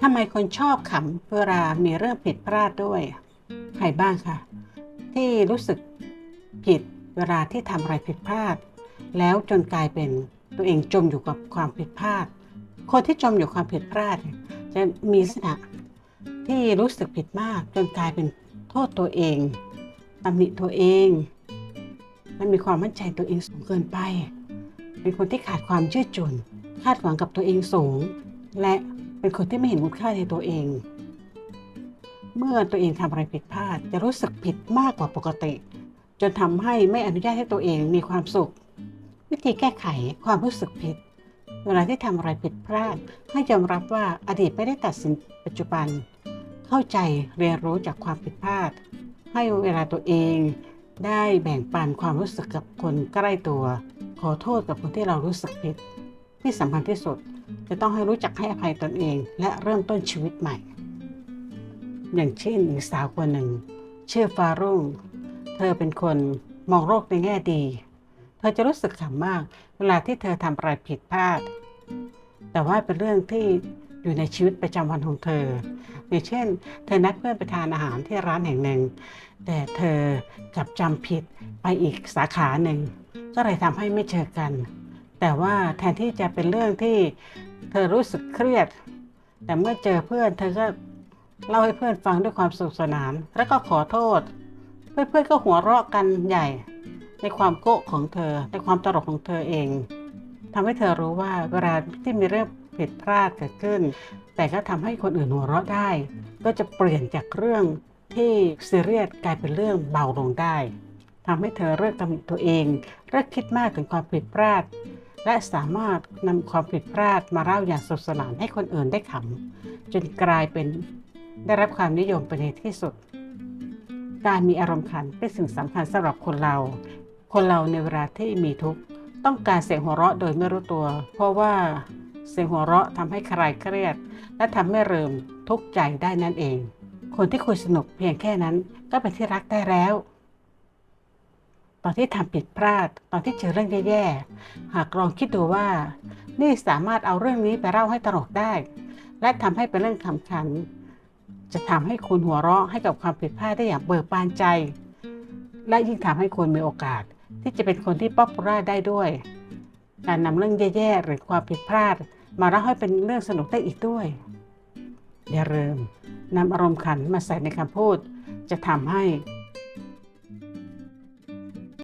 ทำไมคนชอบขำเวลามีเรื่องผิดพลาดด้วย ใครบ้างคะที่รู้สึกผิดเวลาที่ทำอะไรผิดพลาด แล้วจนกลายเป็นตัวเองจมอยู่กับความผิดพลาด คนที่จมอยู่ความผิดพลาด จะมีลักษณะที่รู้สึกผิดมากจนกลายเป็นโทษตัวเองตำหนิตัวเอง มันมีความมั่นใจตัวเองสูงเกินไป เป็นคนที่ขาดความยืดหยุ่นคาดหวังกับตัวเองสูง และ เป็นคนที่ไม่เห็นคุณค่าในตัวเอง เมื่อตัวเองทำอะไรผิดพลาด จะรู้สึกผิดมากกว่าปกติ จนทำให้ไม่อนุญาตให้ตัวเองมีความสุข วิธีแก้ไขความรู้สึกผิด เวลาที่ทำอะไรผิดพลาด ให้ยอมรับว่าอดีตไม่ได้ตัดสินปัจจุบัน เข้าใจเรียนรู้จากความผิดพลาด ให้เวลาตัวเองได้แบ่งปันความรู้สึกกับคนใกล้ตัว ขอโทษกับคนที่เรารู้สึกผิด ที่สำคัญที่สุด จะต้องให้รู้จักให้อภัยตนเอง และเริ่มต้นชีวิตใหม่ อย่างเช่นหญิงสาวคนหนึ่ง ชื่อฟารุ่ง เธอเป็นคนมองโลกในแง่ดี เธอจะรู้สึกขำมาก เวลาที่เธอทำอะไรผิดพลาด แต่ว่าเป็นเรื่องที่อยู่ในชีวิตประจำวันของเธอ อย่างเช่น เธอนัดเพื่อนไปทานอาหารที่ร้านแห่งหนึ่ง แต่เธอกลับจำผิดไปอีกสาขาหนึ่ง ก็เลยทำให้ไม่เจอกัน แต่ว่าแทนที่จะเป็นเรื่องที่ เธอรู้สึกเครียด แต่เมื่อเจอเพื่อนเธอก็เล่าให้เพื่อนฟังด้วยความสนุกสนาน แล้วก็ขอโทษ เพื่อนๆก็หัวเราะกันใหญ่ ในความโก้ของเธอ ในความตลกของเธอเองทำให้เธอรู้ว่าเวลาที่มีเรื่องผิดพลาดเกิดขึ้น แต่ก็ทำให้คนอื่นหัวเราะได้ ก็จะเปลี่ยนจากเรื่องที่ซีเรียสกลายเป็นเรื่องเบาลงได้ทำให้เธอเลิกตำหนิตัวเองเลิกคิดมากถึงความผิดพลาด และสามารถนำความผิดพลาดมาเล่าอย่างสนุกสนานให้คนอื่นได้ขำจนกลายเป็นได้รับความนิยมไปในที่สุด การมีอารมณ์ขันเป็นสิ่งสำคัญสำหรับคนเรา คนเราในเวลาที่มีทุกข์ต้องการเสียงหัวเราะโดยไม่รู้ตัว เพราะว่าเสียงหัวเราะทำให้ใครเครียด และทำให้เริ่มทุกข์ใจได้นั่นเอง คนที่คุยสนุกเพียงแค่นั้นก็เป็นที่รักได้แล้ว อนที่ทำผิดพลาด ตอนที่เจอเรื่องแย่ๆ หากลองคิดดูว่า นี่สามารถเอาเรื่องนี้ไปเล่าให้ตลกได้ และทำให้เป็นเรื่องขำขัน จะทำให้คุณหัวเราะให้กับความผิดพลาดได้อย่างเบิกบานใจ และยิ่งทำให้คุณมีโอกาส ที่จะเป็นคนที่ป๊อปปูล่าได้ด้วย การนำเรื่องแย่ๆ หรือความผิดพลาด มาเล่าให้เป็นเรื่องสนุกได้อีกด้วย อย่าลืมนำอารมณ์ขันมาใส่ในคำพูด จะทำให้